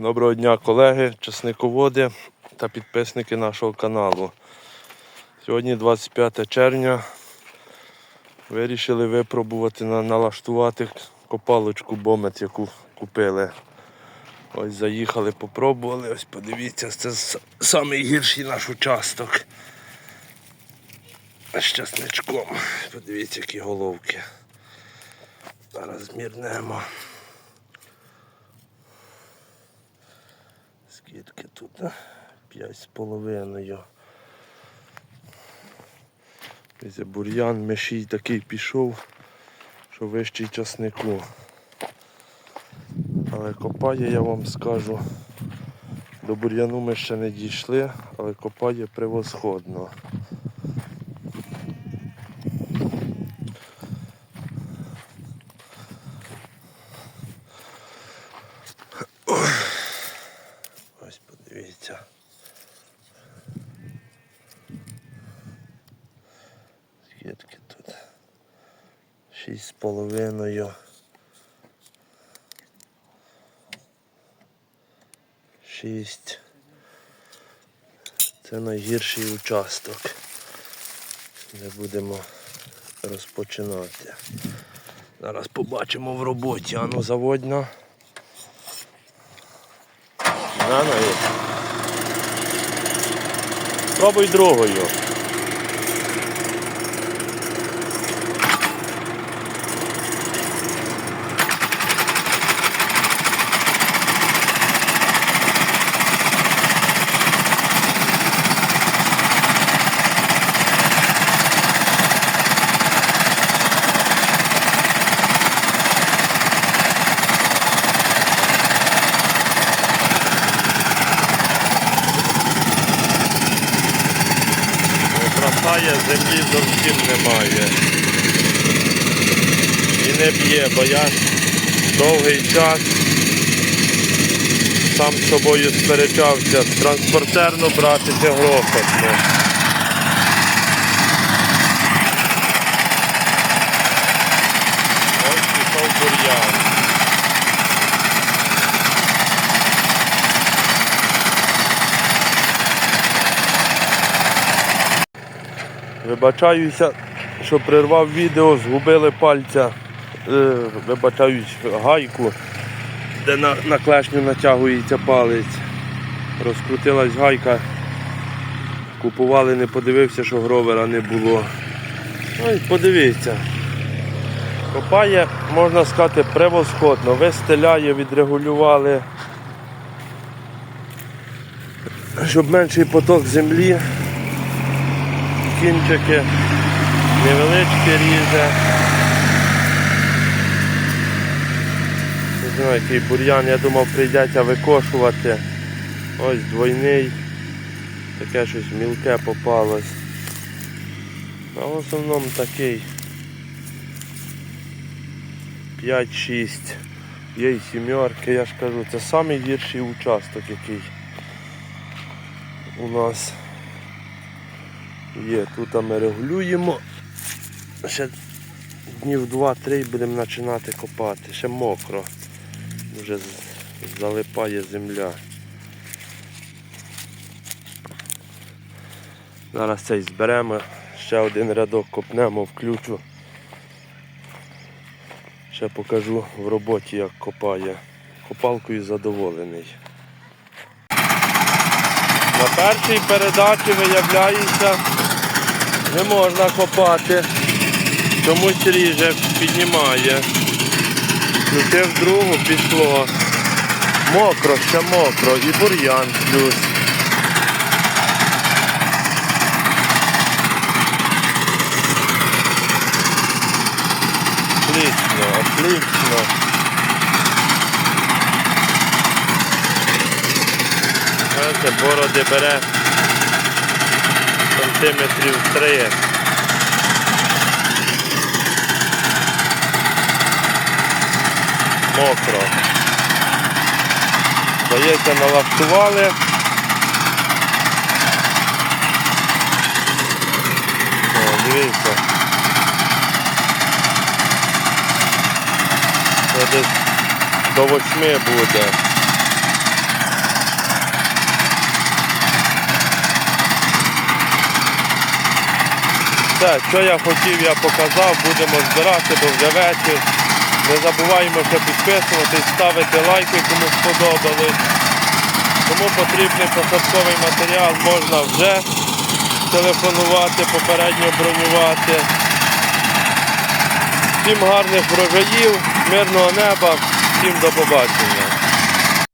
Доброго дня, колеги, часниководи та підписники нашого каналу. Сьогодні 25 червня. Вирішили випробувати налаштувати копалочку бомет, яку купили. Ось заїхали, попробували. Ось подивіться, це с- самий гірший наш участок. З часничком. Подивіться, які головки. Зараз змірнемо. Скільки тут? а? П'ять з половиною. Ось бур'ян мешій такий пішов, що вищий часнику. Але копає, я вам скажу. До бур'яну ми ще не дійшли, але копає превосходно. Ось подивіться. Скільки тут? Шість з половиною. Шість. Це найгірший участок, де будемо розпочинати. Зараз побачимо в роботі. Ану заводна. На, на, є. Пробуй другою. Красає, землі зовсім немає. І не б'є, бо я довгий час сам з собою сперечався, транспортерну брати чи грохотну. Ось пішов бур'ян. Вибачаюся, що прервав відео, згубили пальця, е, вибачаюсь, гайку, де на, на клешню натягується палець. Розкрутилась гайка. Купували, не подивився, що гровера не було. Ну і подивіться. Копає, можна сказати, превосходно. Вистеляє, відрегулювали. Щоб менший поток землі кінчики, невеличкі ріже. Не знаю, який бур'ян, я думав прийдеться викошувати. Ось двойний, таке щось мілке попалось. А в основному такий 5-6. Є й сімерки, я ж кажу, це найгірший участок, який у нас є. Тут ми регулюємо. Ще днів 2-3 будемо починати копати. Ще мокро. Вже залипає земля. Зараз цей зберемо, ще один рядок копнемо, включу. Ще покажу в роботі, як копає. Копалкою задоволений. На першій передачі виявляється, не можна копати. Чомусь ріже піднімає. Включив другу, пішло. Мокро, ще мокро і бур'ян плюс. Знаєте, бороди бере сантиметрів три. Мокро. Здається, налаштували. О, дивіться. Це десь до восьми буде. Все, що я хотів, я показав, будемо збирати, бо вже вечір. Не забуваємо ще підписуватись, ставити лайки, кому сподобалось. Кому потрібний посадковий матеріал, можна вже телефонувати, попередньо бронювати. Всім гарних врожаїв, мирного неба, всім до побачення.